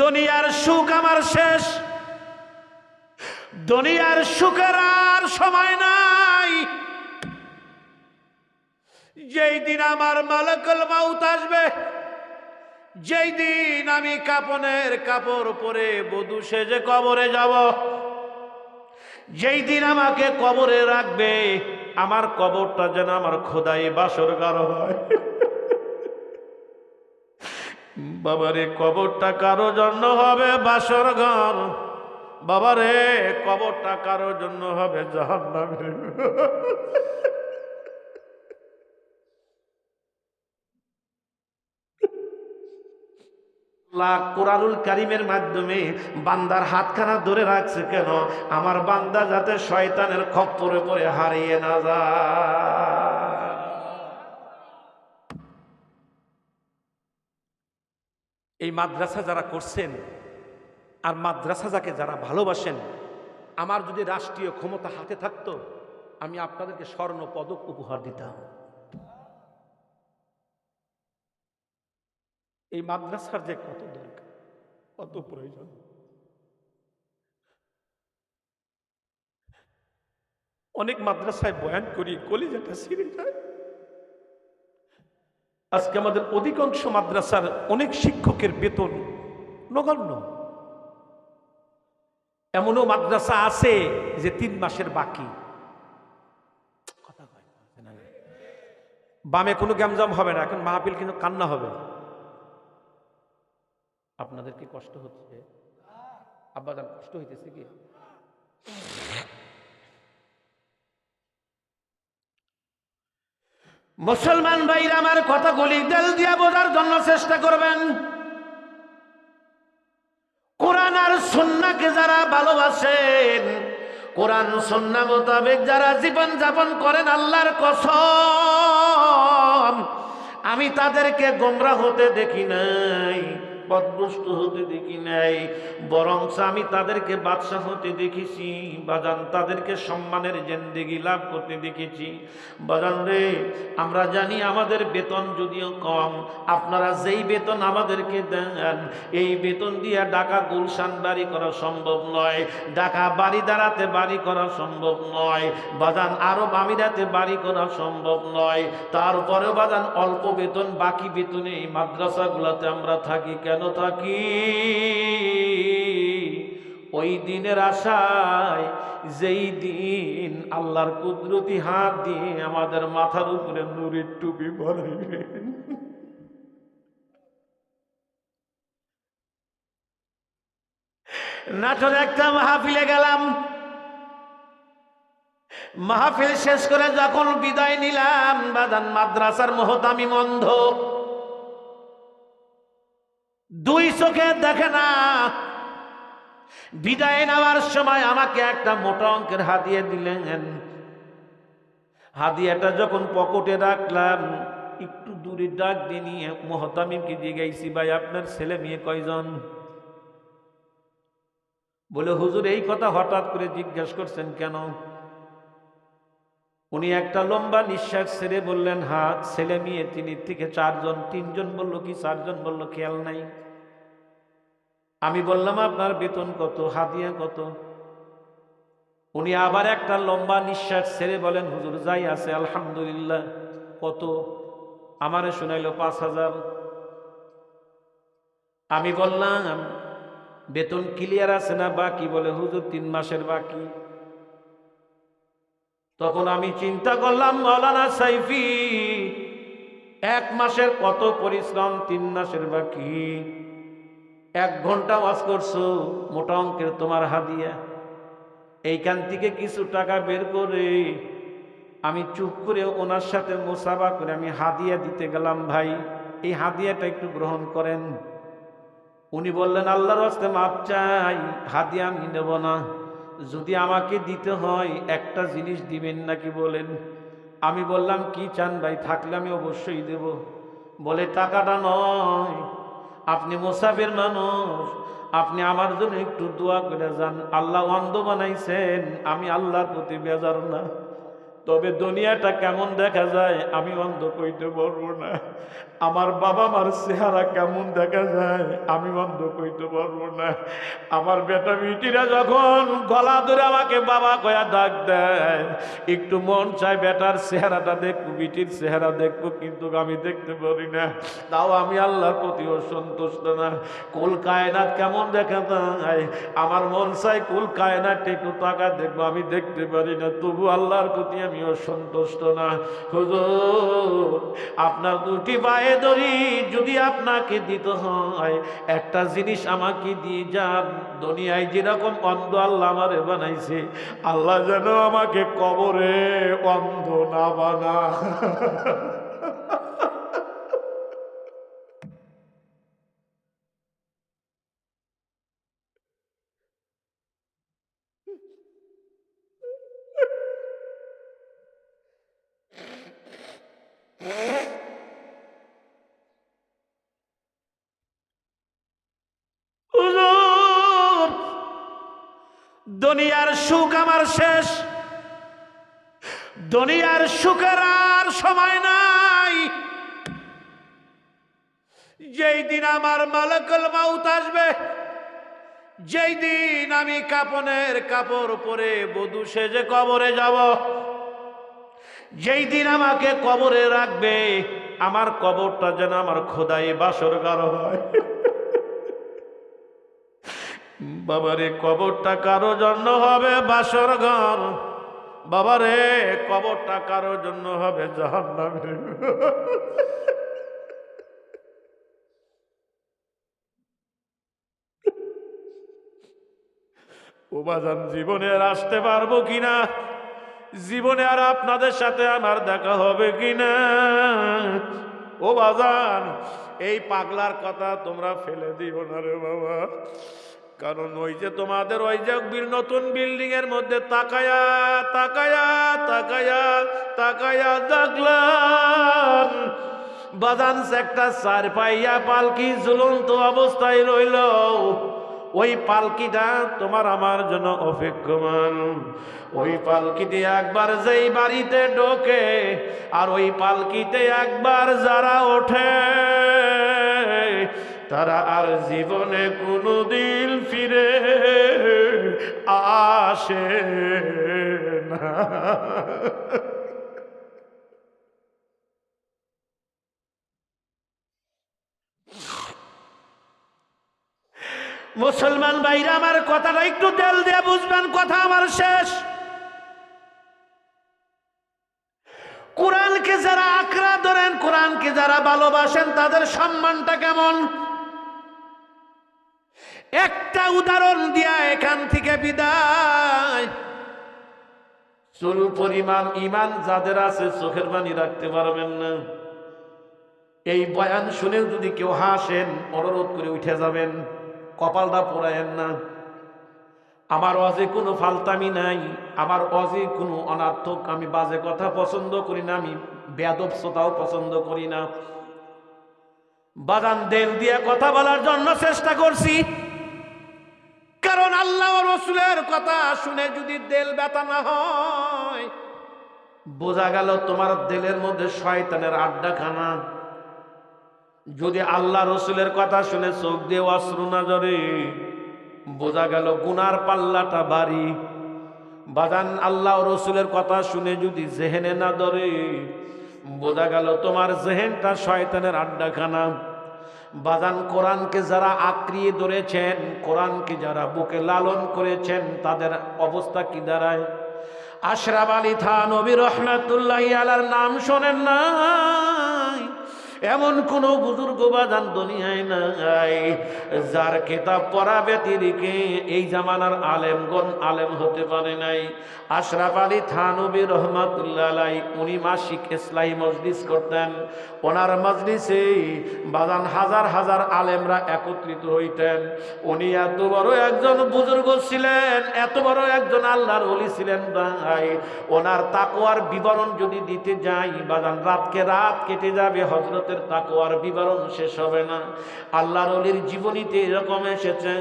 দুনিয়ার সুখ আমার শেষ। দুনিয়ার সুখের আর সময় নাই। যেই দিন আমার মালকল মাউত আসবে, যেই দিন আমি কাপনের কাপড় পরে বধু সেজে কবরে যাব, যেই দিন আমাকে কবরে রাখবে, আমার কবরটা যেন আমার খোদাই বাসর গারো হয়। বাবারে, কবরটা কারও জন্য হবে বাসর ঘর? বাবারে, কবরটা কারও জন্য হবে জাহান্নামের আল্লাহ কোরআনুল কারিমের মাধ্যমে বান্দার হাতখানা ধরে রাখছে কেন? আমার বান্দা যাতে শয়তানের খপ্পরে পরে হারিয়ে না যায়। এই মাদ্রাসা যারা করছেন আর মাদ্রাসা যাকে যারা ভালোবাসেন, আমার যদি রাষ্ট্রীয় ক্ষমতা হাতে থাকতো, আমি আপনাদেরকে স্বর্ণ পদক উপহার দিতাম। এই মাদ্রাসার যে কত দরকার, কত প্রয়োজন। অনেক মাদ্রাসায় বয়ান করি, কলিজাটা ছিঁড়ে যায়। আজকে আমাদের অধিকাংশ মাদ্রাসার অনেক শিক্ষকের বেতন নগণ্য। এমনও মাদ্রাসা আছে যে তিন মাসের বাকি। বামে কোনো গ্যামজাম হবে না, এখন মাহফিল কিন্তু কান্না হবে। আপনাদের কি কষ্ট হচ্ছে? আব্বাজান, কষ্ট হইতেছে কি? মুসলমান ভাইরা আমার কথাগুলি দেল দিয়া বোঝার জন্য চেষ্টা করবেন। কোরআন আর সন্নাকে যারা ভালোবাসেন, কোরআন সন্না মোতাবেক যারা জীবন যাপন করেন আল্লাহর কসম, আমি তাদেরকে গোমরা হতে দেখি নাই। পদভ্রষ্ট হতে দেখি নাই। বরং আমি তাদেরকে বাদশাহ হতে দেখেছি, বাজান তাদেরকে সম্মানের জেন্দেগি লাভ করতে দেখেছি। বাজান রে, আমরা জানি আমাদের বেতন যদিও কম, আপনারা যেই বেতন আমাদেরকে দেন, এই বেতন দিয়ে ঢাকা গুলশান বাড়ি করা সম্ভব নয়, ঢাকা বাড়ি দাঁড়াতে বাড়ি করা সম্ভব নয়, বাজান আরব আমিরাতে বাড়ি করা সম্ভব নয়। তারপরেও বাজান অল্প বেতন, বাকি বেতনে এই মাদ্রাসাগুলোতে আমরা থাকি কেন? থাকি। ওই দিনের আশায়, যেই দিন আল্লাহর কুদরতি হাত দিয়ে আমাদের মাথার উপরে নুরের টুপি ভরাইবেন নাটোর একটা মাহফিলে গেলাম। মাহফিল শেষ করে যখন বিদায় নিলাম বাদান মাদ্রাসার মহতামি মন্ধ দুই চোখে দেখে না। বিদায় নেওয়ার সময় আমাকে একটা মোটা অঙ্কের হাতিয়ে দিলেন। হাতিয়াটা যখন পকেটে রাখলাম, একটু দূরে ডাক দিয়ে নিয়ে মহতামিমকে জিজ্ঞাইছি ভাই, আপনার ছেলে মেয়ে কয়জন? বলে, হুজুর, এই কথা হঠাৎ করে জিজ্ঞেস করছেন কেন? উনি একটা লম্বা নিঃশ্বাস ছেড়ে বললেন হাত ছেলে মেয়ে, তিনি থেকে চারজন, তিনজন বলল কি, চারজন বলল, খেয়াল নাই। আমি বললাম, আপনার বেতন কত? হাদিয়া কত? উনি আবার একটা লম্বা নিঃশ্বাস ছেড়ে বলেন, হুজুর, যাই আছে, আলহামদুলিল্লাহ, কত? আমারে শোনাইল, পাঁচ হাজার। আমি বললাম, বেতন ক্লিয়ার আছে না বাকি? বলে, হুজুর, তিন মাসের বাকি। তখন আমি চিন্তা করলাম মৌলানা সাইফি, এক মাসের কত পরিশ্রম, তিন মাসের বাকি? এক ঘণ্টা ওয়াজ করছ, মোটা অঙ্কের তোমার হাদিয়া। এইখান থেকে কিছু টাকা বের করে আমি চুপ করে ওনার সাথে মোসাবা করে আমি হাদিয়া দিতে গেলাম ভাই। এই হাদিয়াটা একটু গ্রহণ করেন। উনি বললেন, আল্লাহর হস্তে মাপ চাই, হাদিয়া আমি নেব না। যদি আমাকে দিতে হয়, একটা জিনিস দিবেন নাকি বলেন? আমি বললাম, কি চান ভাই, থাকলে আমি অবশ্যই দেব। বলে, টাকাটা নয় আপনি মোসাফের মানুষ, আপনি আমার জন্য একটু দোয়া করে যান। আল্লাহ অন্ধ বানাইছেন, আমি আল্লাহর প্রতি বেজার না। তবে দুনিয়াটা কেমন দেখা যায়, আমি অন্ধ কইতে পারব না। আমার বাবা মার চেহারা কেমন দেখা যায়, আমি অন্ধ কইতে পারব না। আমার বেটা বিটিরা যখন গলা ধরে আমাকে বাবা কয়া ডাক দেয়, একটু মন চায় বেটার চেহারাটা দেখব, বিটির চেহারা দেখব, কিন্তু আমি দেখতে পারি না। তাও আমি আল্লাহর প্রতিও সন্তুষ্ট না। কুল কায়নাত কেমন দেখা যায়, আমার মন চায় কুল কায়নাত একটু টাকা দেখব, আমি দেখতে পারি না। তবু আল্লাহর প্রতি আমি অসন্তুষ্ট না। হুজুর, আপনার দুটি পায়ে দড়ি যদি আপনাকে দিতে হয়, একটা জিনিস আমাকে দিয়ে যান। দুনিয়ায় যেরকম অন্ধ আল্লাহ আমারে বানাইছে, আল্লাহ যেন আমাকে কবরে অন্ধ না বানা আমার শেষ। দুনিয়ার সুখের আর সময় নাই। যেই দিন আমার মালকল মাউত আসবে, যেই দিন আমি কাপনের কাপড় পরে বধু সেজে কবরে যাব, যেই দিন আমাকে কবরে রাখবে, আমার কবরটা যেন আমার খোদাই বাসর বাসরগার হয়। বাবারে, কবরটা কারও জন্য হবে বাসর ঘর? বাবারে, কবরটা কারও জন্য হবে জাহান্নামের ও বাজান, জীবনে আর আসতে পারব কিনা জীবনে আর আপনাদের সাথে আমার দেখা হবে কিনা ও বাজান, এই পাগলার কথা তোমরা ফেলে দিও না রে বাবা। কারণ ওই যে তোমাদের ওই যে নতুন বিল্ডিং এর মধ্যে তাকায়া তাকায়া তাকায়া তাকায়া দেখলাম। বাদান একটা চার পাইয়া পালকি ঝুলন্ত অবস্থায় রইল। ওই পালকিটা তোমার আমার জন্য অপেক্ষমান। ওই পালকিতে একবার যেই বাড়িতে ঢোকে, আর ওই পালকিতে একবার যারা ওঠে তারা আর জীবনে কোনো দিন ফিরে আসে না। মুসলমান ভাইরা, আমার কথাটা একটু তেল দিয়ে বুঝবেন, কথা আমার শেষ। কোরআনকে যারা আঁকড়া ধরেন, কোরআনকে যারা ভালোবাসেন, তাদের সম্মানটা কেমন? একটা উদাহরণ দিয়া এখান থেকে বিদায়। চুল পরিমাণ ইমান যাদের আছে চোখের পানি রাখতে পারবেন না। এই বয়ান শুনে যদি কেউ হাসেন, অনুরোধ করে উঠে যাবেন, কপালটা পোড়ায়েন না। আমার অজে কোনো ফালতামি নাই, আমার অজে কোনো অনার্থক, আমি বাজে কথা পছন্দ করি না, আমি বেদবসতাও পছন্দ করি না। বাজান দেল দিয়ে কথা বলার জন্য চেষ্টা করছি। কারণ আল্লাহ রসুলের কথা শুনে যদি দেল ব্যথা না হয়, বোঝা গেল তোমার দেলের মধ্যে শয়তানের আড্ডাখানা। যদি আল্লাহ রসুলের কথা শুনে চোখ দিয়ে অশ্রু না জরে বোঝা গেল গুনার পাল্লাটা বাড়ি। বাজান, আল্লাহ রসুলের কথা শুনে যদি জেহেনে না ধরে, বোঝা গেল তোমার জেহেনটা শয়তানের আড্ডাখানা। বাজান কোরআনকে যারা আঁকড়িয়ে ধরেছেন, কোরআনকে যারা বুকে লালন করেছেন, তাদের অবস্থা কি দাঁড়ায়? আশরাফ আলী থান নবী রহমাতুল্লাহ আলার নাম শোনেন নাই এমন কোন বুজুর্গ বাজান দুনিয়ায় নাই, যার কিতাব পড়া ব্যতিরিকে এই জামানার আলেমগণ আলেম হতে পারে নাই। আশরাফ আলী থানবী রহমাতুল্লাহ উনি মাসিক ইসলাই মজলিস করতেন। ওনার মজলিসে বাজান হাজার হাজার আলেমরা একত্রিত হইতেন। উনি এত বড় একজন বুজুর্গ ছিলেন, এত বড় একজন আল্লাহর অলি ছিলেন ভাই। ওনার তাকোয়ার বিবরণ যদি দিতে যাই, বাজান রাতকে রাত কেটে যাবে হজরতের তাকোয়ার বিবরণ শেষ হবে না। আল্লাহর অলির জীবনীতে এরকম এসেছেন